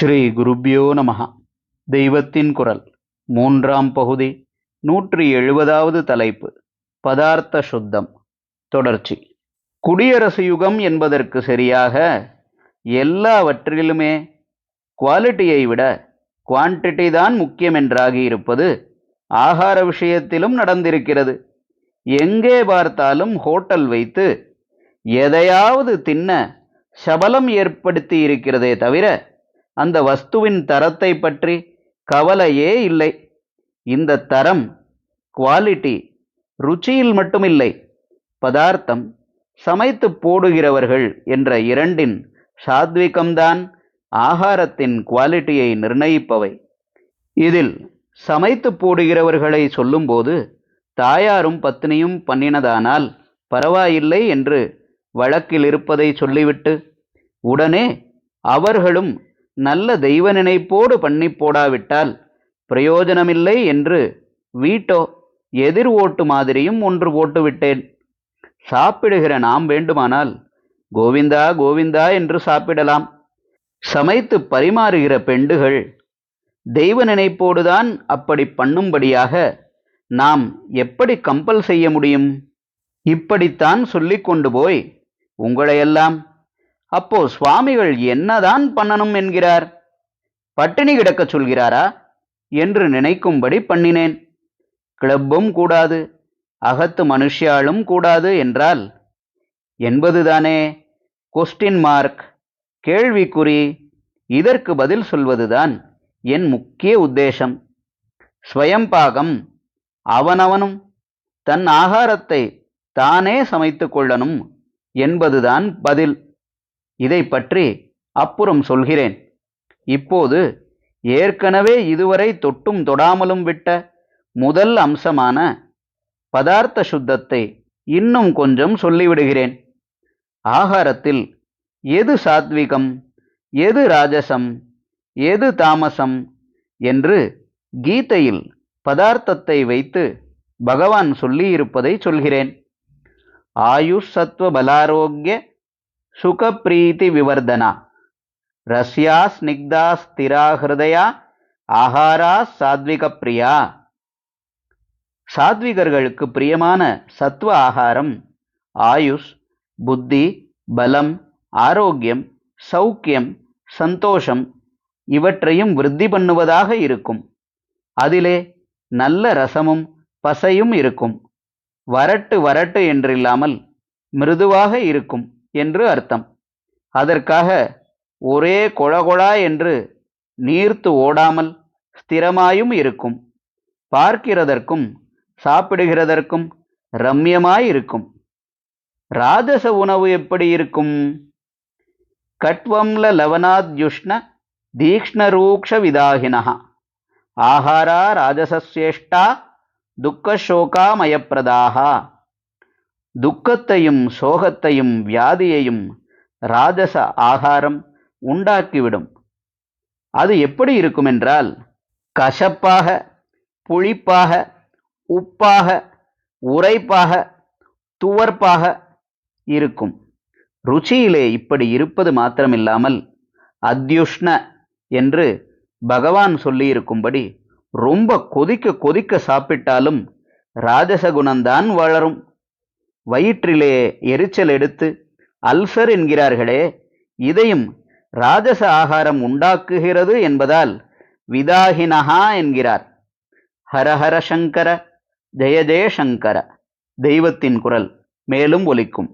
ஸ்ரீ குருப்யோ நமஹ. தெய்வத்தின் குரல். மூன்றாம் பகுதி. நூற்றி எழுபதாவது தலைப்பு. பதார்த்த சுத்தம். தொடர்ச்சி. குடியரசு யுகம் என்பதற்கு சரியாக எல்லாவற்றிலுமே குவாலிட்டியை விட குவான்டிட்டி தான் முக்கியம் என்றாகி இருப்பது ஆகார விஷயத்திலும் நடந்திருக்கிறது. எங்கே பார்த்தாலும் ஹோட்டல் வைத்து எதையாவது தின்ன சபலம் ஏற்படுத்தி இருக்கிறதே தவிர அந்த வஸ்துவின் தரத்தை பற்றி கவலையே இல்லை. இந்த தரம் குவாலிட்டி ருச்சியில் மட்டுமில்லை. பதார்த்தம் சமைத்து போடுகிறவர்கள் என்ற இரண்டின் சாத்விகம்தான் ஆகாரத்தின் குவாலிட்டியை நிர்ணயிப்பவை. இதில் சமைத்து போடுகிறவர்களை சொல்லும்போது தாயாரும் பத்னியும் பண்ணினதானால் பரவாயில்லை என்று வழக்கில் இருப்பதை சொல்லிவிட்டு உடனே அவர்களும் நல்ல தெய்வ நினைப்போடு பண்ணி போடாவிட்டால் பிரயோஜனமில்லை என்று வீட்டோ எதிர் ஓட்டு மாதிரியும் ஒன்று போட்டுவிட்டேன். சாப்பிடுகிற நாம் வேண்டுமானால் கோவிந்தா கோவிந்தா என்று சாப்பிடலாம். சமைத்து பரிமாறுகிற பெண்டுகள் தெய்வ நினைப்போடுதான் அப்படி பண்ணும்படியாக நாம் எப்படி கம்பல் செய்ய முடியும்? இப்படித்தான் சொல்லிக் கொண்டு போய் உங்களையெல்லாம் அப்போ சுவாமிகள் என்னதான் பண்ணணும் என்கிறார்? பட்டினி கிடக்கச் சொல்கிறாரா? என்று நினைக்கும்படி பண்ணினேன். கிளப்பும் கூடாது அகத்து மனுஷியாலும் கூடாது என்றால் என்பதுதானே? கொஸ்டின் மார்க் கேள்விக்குறி. இதற்கு பதில் சொல்வதுதான் என் முக்கிய உத்தேசம். ஸ்வயம்பாகம் அவனவனும் தன் ஆகாரத்தை தானே சமைத்து கொள்ளணும் என்பதுதான் பதில். இதை பற்றி அப்புறம் சொல்கிறேன். இப்போது ஏற்கனவே இதுவரை தொட்டும் தொடாமலும் விட்ட முதல் அம்சமான பதார்த்த சுத்தத்தை இன்னும் கொஞ்சம் சொல்லிவிடுகிறேன். ஆகாரத்தில் எது சாத்விகம் எது ராஜசம் எது தாமசம் என்று கீதையில் பதார்த்தத்தை வைத்து பகவான் சொல்லியிருப்பதை சொல்கிறேன். ஆயுஷ் சத்வ பலாரோக்கிய சுகப்பிரீத்தி விவர்தனா. ரஷ்யா ஸ்னிக்தா ஸ்திராஹிருதயா ஆகாரா சாத்விக பிரியா. சாத்விகர்களுக்கு பிரியமான சத்துவ ஆகாரம் ஆயுஷ் புத்தி பலம் ஆரோக்கியம் சௌக்கியம் சந்தோஷம் இவற்றையும் விருத்தி பண்ணுவதாக இருக்கும். அதிலே நல்ல ரசமும் பசையும் இருக்கும். வரட்டு வரட்டு என்றில்லாமல் மிருதுவாக இருக்கும். என்று அர்த்தம். அதற்காக ஒரே கொழகொழா என்று நீர்த்து ஓடாமல் ஸ்திரமாயும் இருக்கும். பார்க்கிறதற்கும் சாப்பிடுகிறதற்கும் ரம்யமாயிருக்கும். ராஜச உணவு எப்படி இருக்கும்? கட்வம்ல லவனாத்யுஷ்ண தீக்ஷ்ணரூக்ஷ விதாகினா ஆஹாரா ராஜசஸ்யேஷ்டா துக்கசோகாமயப்பிரதாகா துக்கத்தையும் சோகத்தையும் வியாதியையும் ராஜச ஆகாரம் உண்டாக்கிவிடும். அது எப்படி இருக்குமென்றால் கசப்பாக புளிப்பாக உப்பாக உரைப்பாக துவர்ப்பாக இருக்கும். ருச்சியிலே இப்படி இருப்பது மாத்திரமில்லாமல் அத்யுஷ்ண என்று பகவான் சொல்லியிருக்கும்படி ரொம்ப கொதிக்க கொதிக்க சாப்பிட்டாலும் இராஜசகுணம்தான் வளரும். வயிற்றிலே எரிச்சல் எடுத்து அல்சர் என்கிறார்களே இதையும் ராஜச ஆகாரம் உண்டாக்குகிறது என்பதால் விதாகினஹா என்கிறார். ஹரஹர சங்கர ஜெய ஜெயசங்கர தெய்வத்தின் குரல் மேலும் ஒலிக்கும்.